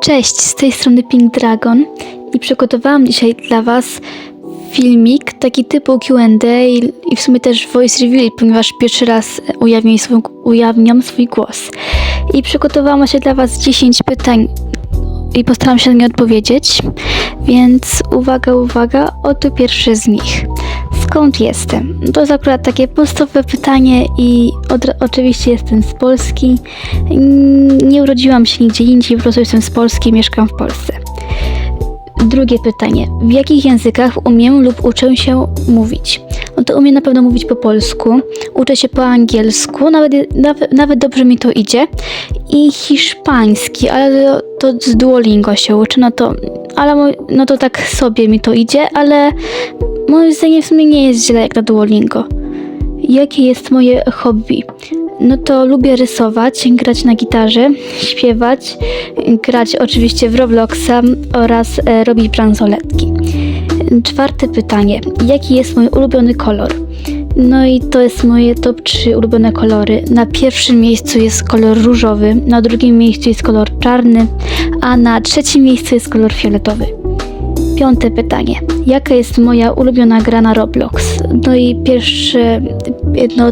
Cześć, z tej strony Pink Dragon i przygotowałam dzisiaj dla Was filmik, taki typu Q&A i w sumie też voice reveal, ponieważ pierwszy raz ujawniam swój, ujawniam swój głos. I przygotowałam się dla Was 10 pytań i postaram się na nie odpowiedzieć, więc uwaga, uwaga, oto pierwsze z nich. Skąd jestem? To jest akurat takie podstawowe pytanie i oczywiście jestem z Polski. Nie urodziłam się nigdzie indziej, po prostu jestem z Polski mieszkam w Polsce. Drugie pytanie. W jakich językach umiem lub uczę się mówić? No to umiem na pewno mówić po polsku, uczę się po angielsku, nawet, nawet, nawet dobrze mi to idzie. I hiszpański, ale to, to z Duolingo się uczy, no to, ale no to tak sobie mi to idzie, ale moim zdaniem w sumie nie jest źle jak na Duolingo. Jakie jest moje hobby? No to lubię rysować, grać na gitarze, śpiewać, grać oczywiście w Robloxa oraz e, robić bransoletki. Czwarte pytanie. Jaki jest mój ulubiony kolor? No i to jest moje top 3 ulubione kolory. Na pierwszym miejscu jest kolor różowy, na drugim miejscu jest kolor czarny, a na trzecim miejscu jest kolor fioletowy. Piąte pytanie. Jaka jest moja ulubiona gra na Roblox? No i pierwsze, no,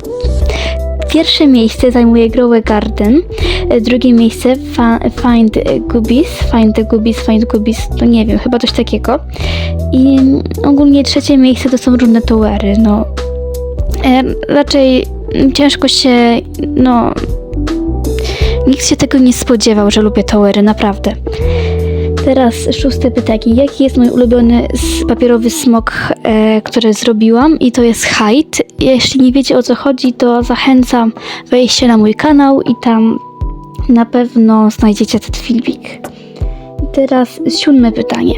pierwsze miejsce zajmuje Grow Garden, e, drugie miejsce Find Goobies, Find the Goobies, Find Goobies, to nie wiem, chyba coś takiego. I ogólnie trzecie miejsce to są różne towery, no. E, raczej ciężko się, no... Nikt się tego nie spodziewał, że lubię towery, naprawdę. Teraz szóste pytanie. Jaki jest mój ulubiony papierowy smok, e, który zrobiłam? I to jest Hyde. Jeśli nie wiecie o co chodzi, to zachęcam wejście na mój kanał i tam na pewno znajdziecie ten filmik. I teraz siódme pytanie.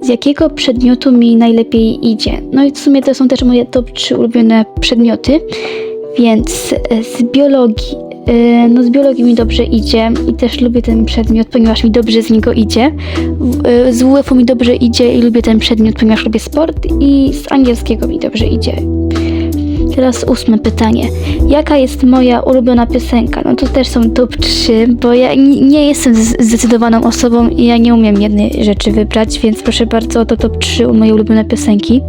Z jakiego przedmiotu mi najlepiej idzie? No i w sumie to są też moje top 3 ulubione przedmioty. Więc e, z biologii, no z biologii mi dobrze idzie i też lubię ten przedmiot, ponieważ mi dobrze z niego idzie. E, Z WF-u mi dobrze idzie i lubię ten przedmiot, ponieważ lubię sport i z angielskiego mi dobrze idzie. Teraz ósme pytanie. Jaka jest moja ulubiona piosenka? No to też są top 3, bo ja nie, jestem zdecydowaną osobą i ja nie umiem jednej rzeczy wybrać, więc proszę bardzo, to top 3 moje ulubione piosenki.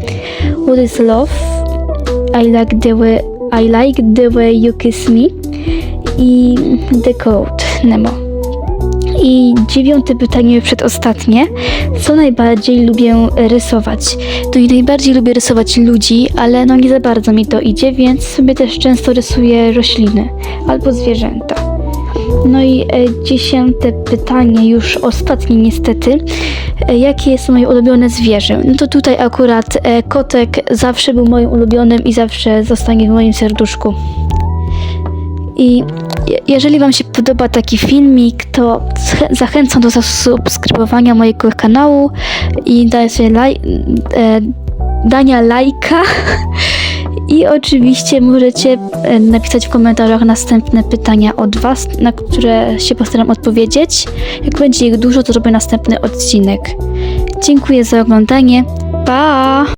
What is love? I like the way, I like the way you kiss me i The Code Nemo. I dziewiąte pytanie, przedostatnie. Co najbardziej lubię rysować? To i najbardziej lubię rysować ludzi, ale no nie za bardzo mi to idzie, więc sobie też często rysuję rośliny albo zwierzęta. No i e, dziesiąte pytanie, już ostatnie niestety. E, jakie jest moje ulubione zwierzę? No to tutaj akurat e, kotek zawsze był moim ulubionym i zawsze zostanie w moim serduszku. I je- jeżeli Wam się podoba taki filmik, to zachę- zachęcam do zasubskrybowania mojego kanału i laj, e, dania lajka. I oczywiście możecie e, napisać w komentarzach następne pytania od Was, na które się postaram odpowiedzieć. Jak będzie ich dużo, to zrobię następny odcinek. Dziękuję za oglądanie. Pa!